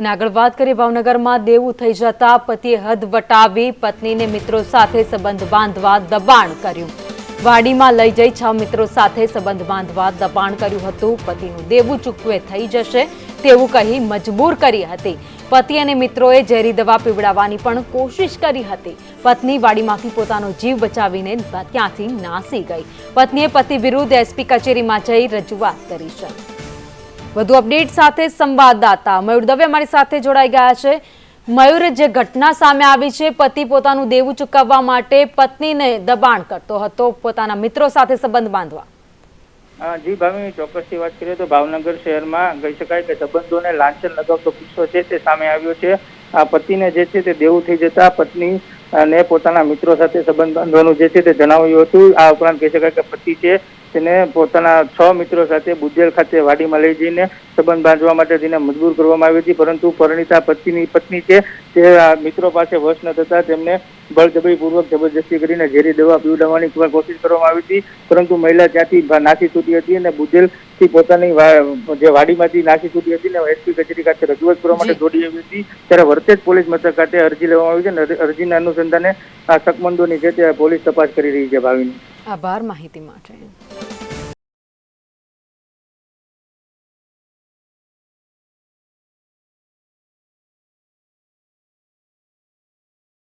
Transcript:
અને આગળ વાત કરીએ, ભાવનગરમાં દેવું થઈ જતા પતિએ હદ વટાવી પત્નીને મિત્રો સાથે સંબંધ બાંધવા દબાણ કર્યું. વાડીમાં લઈ જઈ છ મિત્રો સાથે સંબંધ બાંધવા દબાણ કર્યું હતું. પતિનું દેવું ચૂકવે થઈ જશે તેવું કહી મજબૂર કરી હતી. પતિ અને મિત્રોએ ઝેરી દવા પીવડાવવાની પણ કોશિશ કરી હતી. પત્ની વાડીમાંથી પોતાનો જીવ બચાવીને ત્યાંથી નાસી ગઈ. પત્નીએ પતિ વિરુદ્ધ એસપી કચેરીમાં જઈ રજૂઆત કરી છે. વધુ અપડેટ સાથે સંવાદદાતા મયુર દવે અમારી સાથે જોડાઈ ગયા છે. મયુર, જે ઘટના સામે આવી છે, પતિ પોતાનું દેવું ચૂકવવા માટે પત્નીને દબાણ કરતો હતો. પોતાના મિત્રો સાથે સંબંધ બાંધવા. જી ભાવી ચોક્કસથી વાત કરીએ તો ભાવનગર શહેરમાં કહી શકાય કે સંબંધોને લાંછન લગાવતો કિસ્સો છે તે સામે આવ્યો છે. આ પતિને જે છે તે દેવું થઈ જતા પત્ની અને પોતાના મિત્રો સાથે સંબંધ બાંધવાનું જે છે તે જણાવ્યું હતું. આ ઉપરાંત કહી શકાય કે પતિ છે તેને પોતાના છ મિત્રો સાથે બુદ્ધેલ ખાતે વાડીમાં લઈ જઈને સંબંધ બાંધવા માટે તેને મજબૂર કરવામાં આવી હતી. પરંતુ પરિણીતા પતિની પત્ની છે તે મિત્રો પાસે વશ ન થતા તેમને બળજબરીપૂર્વક જબરજસ્તી કરીને ઝેરી દવા પીવડાવવાની કોશિશ કરવામાં આવી હતી. પરંતુ મહિલા ત્યાંથી નાસી છૂટી હતી અને બુજેલથી પોતાની જે વાડીમાંથી નાસી છૂટી હતી ને એસપી કચેરી ખાતે રજૂઆત કરવા માટે દોડી આવી હતી. ત્યારે વર્તેજ પોલીસ મથક ખાતે અરજી લેવામાં આવી છે અરજીના અનુસંધાને આ શકમંદોની જે તે પોલીસ તપાસ કરી રહી છે ભાવિની. આભાર માહિતી માટે.